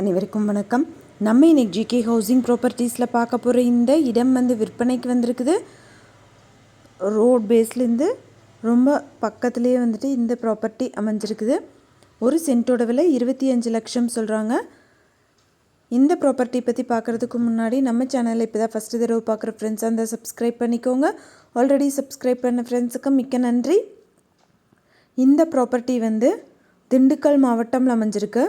அனைவருக்கும் வணக்கம். நம்ம இன்னைக்கு ஜிகே ஹவுசிங் ப்ராப்பர்ட்டிஸில் பார்க்க போகிற இந்த இடம் வந்து விற்பனைக்கு வந்திருக்குது. ரோட் பேஸ்லேருந்து ரொம்ப பக்கத்துலேயே வந்துட்டு இந்த ப்ராப்பர்ட்டி அமைஞ்சிருக்குது. ஒரு சென்ட்டோட விலை இருபத்தி அஞ்சு லட்சம் சொல்கிறாங்க இந்த ப்ராப்பர்ட்டி பற்றி பார்க்குறதுக்கு முன்னாடி நம்ம சேனலில் இப்போ தான் ஃபஸ்ட்டு தடவை பார்க்குற ஃப்ரெண்ட்ஸ் அந்த சப்ஸ்கிரைப் பண்ணிக்கோங்க. ஆல்ரெடி சப்ஸ்கிரைப் பண்ண ஃப்ரெண்ட்ஸுக்கு மிக்க நன்றி. இந்த ப்ராப்பர்ட்டி வந்து திண்டுக்கல் மாவட்டம்ல அமைஞ்சிருக்கு.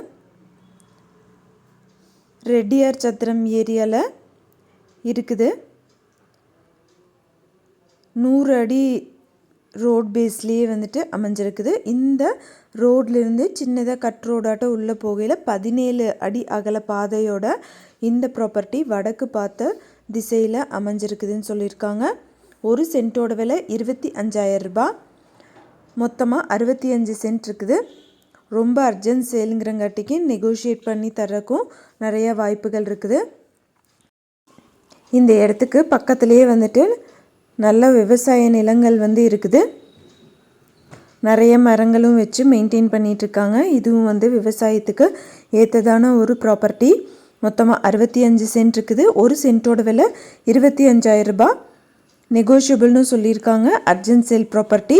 ரெட்டியார் சத்திரம் ஏரியாவில் இருக்குது. நூறு அடி ரோட் பேஸ்லேயே வந்துட்டு அமைஞ்சிருக்குது. இந்த ரோட்லேருந்து சின்னதாக கட் ரோடாட்டம் உள்ளே போகையில் பதினேழு அடி அகல பாதையோட இந்த ப்ராப்பர்ட்டி வடக்கு பார்த்த திசையில் அமைஞ்சிருக்குதுன்னு சொல்லியிருக்காங்க. ஒரு சென்ட்டோட விலை இருபத்தி அஞ்சாயிரம் ரூபாய். மொத்தமாக அறுபத்தி அஞ்சு சென்ட் இருக்குது. ரொம்ப அர்ஜென்ட் சேலுங்கிறங்காட்டிக்கு நெகோஷியேட் பண்ணி தரக்கும் நிறைய வாய்ப்புகள் இருக்குது. இந்த இடத்துக்கு பக்கத்துலேயே வந்துட்டு நல்ல விவசாய நிலங்கள் வந்து இருக்குது. நிறைய மரங்களும் வச்சு மெயின்டைன் பண்ணிகிட்ருக்காங்க இதுவும் வந்து விவசாயத்துக்கு ஏற்றதான ஒரு ப்ராப்பர்ட்டி மொத்தமாக அறுபத்தி அஞ்சு சென்ட் இருக்குது. ஒரு சென்ட்டோட விலை இருபத்தி அஞ்சாயிரம் ரூபாய். நெகோஷியபிள்னு சொல்லியிருக்காங்க. Urgent sale property